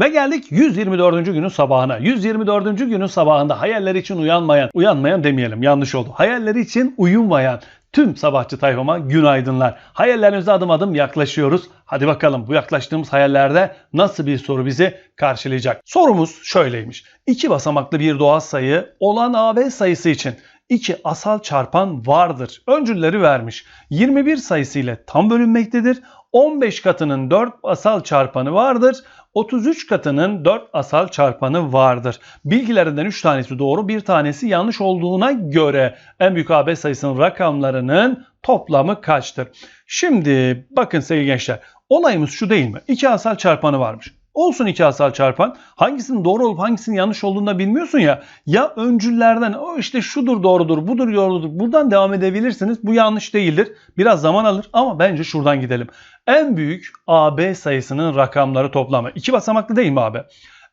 Ve geldik 124. günün sabahına. 124. günün sabahında hayalleri için uyanmayan, uyanmayan demeyelim yanlış oldu. Hayalleri için uyumayan tüm sabahçı tayfama günaydınlar. Hayallerinize adım adım yaklaşıyoruz. Hadi bakalım bu yaklaştığımız hayallerde nasıl bir soru bizi karşılayacak? Sorumuz şöyleymiş. İki basamaklı bir doğal sayı olan AB sayısı için iki asal çarpan vardır. Öncülleri vermiş. 21 sayısı ile tam bölünmektedir. 15 katının 4 asal çarpanı vardır. 33 katının 4 asal çarpanı vardır. Bilgilerinden 3 tanesi doğru, bir tanesi yanlış olduğuna göre en büyük AB sayısının rakamlarının toplamı kaçtır? Şimdi bakın sevgili gençler, olayımız şu değil mi? 2 asal çarpanı varmış. Olsun iki asal çarpan. Hangisinin doğru olup hangisinin yanlış olduğunu da bilmiyorsun ya. Ya öncüllerden o işte şudur doğrudur, budur doğrudur. Buradan devam edebilirsiniz. Bu yanlış değildir. Biraz zaman alır ama bence şuradan gidelim. En büyük AB sayısının rakamları toplamı. İki basamaklı değil mi abi?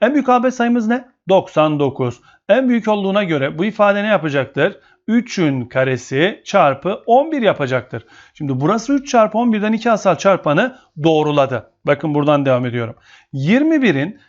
En büyük AB sayımız ne? 99. En büyük olduğuna göre bu ifade ne yapacaktır? 3'ün karesi çarpı 11 yapacaktır. Şimdi burası 3 çarpı 11'den 2 asal çarpanı doğruladı. Bakın buradan devam ediyorum. 21'in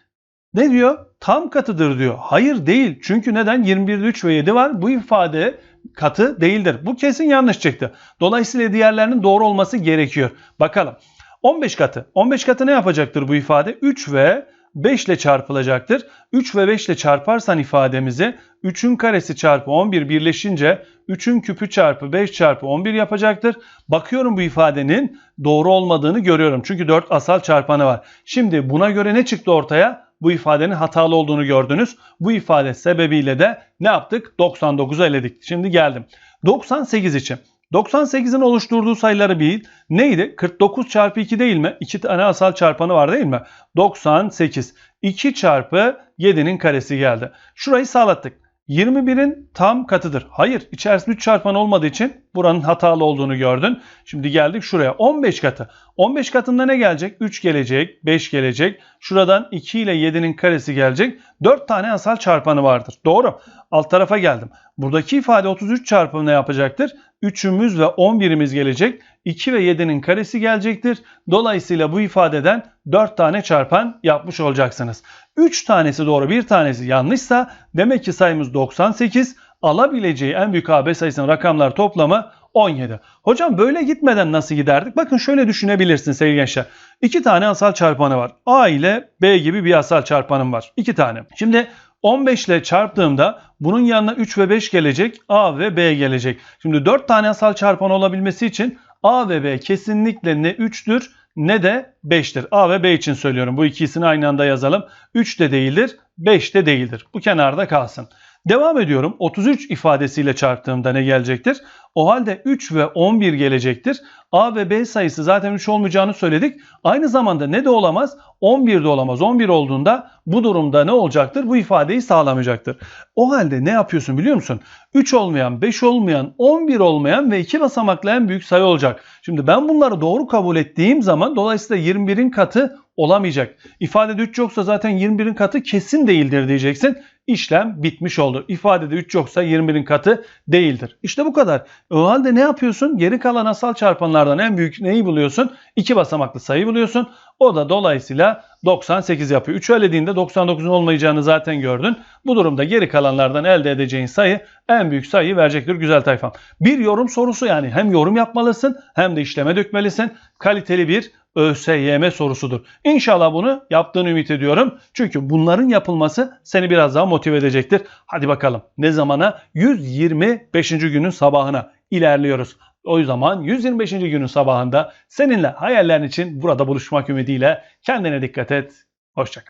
ne diyor? Tam katıdır diyor. Hayır değil. Çünkü neden? 21'de 3 ve 7 var. Bu ifade katı değildir. Bu kesin yanlış çıktı. Dolayısıyla diğerlerinin doğru olması gerekiyor. Bakalım. 15 katı. 15 katı ne yapacaktır bu ifade? 3 ve 5 ile çarpılacaktır. 3 ve 5 ile çarparsan ifademizi 3'ün karesi çarpı 11 birleşince 3'ün küpü çarpı 5 çarpı 11 yapacaktır. Bakıyorum bu ifadenin doğru olmadığını görüyorum. Çünkü 4 asal çarpanı var. Şimdi buna göre ne çıktı ortaya? Bu ifadenin hatalı olduğunu gördünüz. Bu ifade sebebiyle de ne yaptık? 99'u eledik. Şimdi geldim. 98 için. 98'in oluşturduğu sayıları bil. Neydi? 49 çarpı 2 değil mi? 2 tane asal çarpanı var değil mi? 98. 2 çarpı 7'nin karesi geldi. Şurayı sağlattık. 21'in tam katıdır. Hayır içerisinde 3 çarpan olmadığı için buranın hatalı olduğunu gördün. Şimdi geldik şuraya 15 katı. 15 katında ne gelecek? 3 gelecek, 5 gelecek. Şuradan 2 ile 7'nin karesi gelecek. 4 tane asal çarpanı vardır. Doğru. Alt tarafa geldim. Buradaki ifade 33 çarpı ne yapacaktır? 3'ümüz ve 11'imiz gelecek. 2 ve 7'nin karesi gelecektir. Dolayısıyla bu ifadeden 4 tane çarpan yapmış olacaksınız. 3 tanesi doğru bir tanesi yanlışsa demek ki sayımız 98. Alabileceği en büyük AB sayısının rakamlar toplamı 17. Hocam böyle gitmeden nasıl giderdik? Bakın şöyle düşünebilirsin sevgili gençler. 2 tane asal çarpanı var. A ile B gibi bir asal çarpanım var. 2 tane. Şimdi 15 ile çarptığımda bunun yanına 3 ve 5 gelecek. A ve B gelecek. Şimdi 4 tane asal çarpan olabilmesi için A ve B kesinlikle ne 3'tür ne de 5'tir. A ve B için söylüyorum. Bu ikisini aynı anda yazalım. 3 de değildir, 5 de değildir. Bu kenarda kalsın. Devam ediyorum. 33 ifadesiyle çarptığımda ne gelecektir? O halde 3 ve 11 gelecektir. A ve B sayısı zaten 3 olmayacağını söyledik. Aynı zamanda ne de olamaz? 11 de olamaz. 11 olduğunda bu durumda ne olacaktır? Bu ifadeyi sağlamayacaktır. O halde ne yapıyorsun biliyor musun? 3 olmayan, 5 olmayan, 11 olmayan ve 2 basamaklı en büyük sayı olacak. Şimdi ben bunları doğru kabul ettiğim zaman dolayısıyla 21'in katı olamayacak. İfadede 3 yoksa zaten 21'in katı kesin değildir diyeceksin. İşlem bitmiş oldu. İfadede 3 yoksa 21'in katı değildir. İşte bu kadar. O halde ne yapıyorsun? Geri kalan asal çarpanlardan en büyük neyi buluyorsun? 2 basamaklı sayı buluyorsun. O da dolayısıyla 98 yapıyor. 3 elediğinde 99'un olmayacağını zaten gördün. Bu durumda geri kalanlardan elde edeceğin sayı en büyük sayıyı verecektir güzel tayfam. Bir yorum sorusu yani hem yorum yapmalısın hem de işleme dökmelisin. Kaliteli bir ÖSYM sorusudur. İnşallah bunu yaptığını ümit ediyorum. Çünkü bunların yapılması seni biraz daha motive edecektir. Hadi bakalım ne zamana? 125. günün sabahına ilerliyoruz. O zaman 125. günün sabahında seninle hayallerin için burada buluşmak ümidiyle kendine dikkat et. Hoşçakal.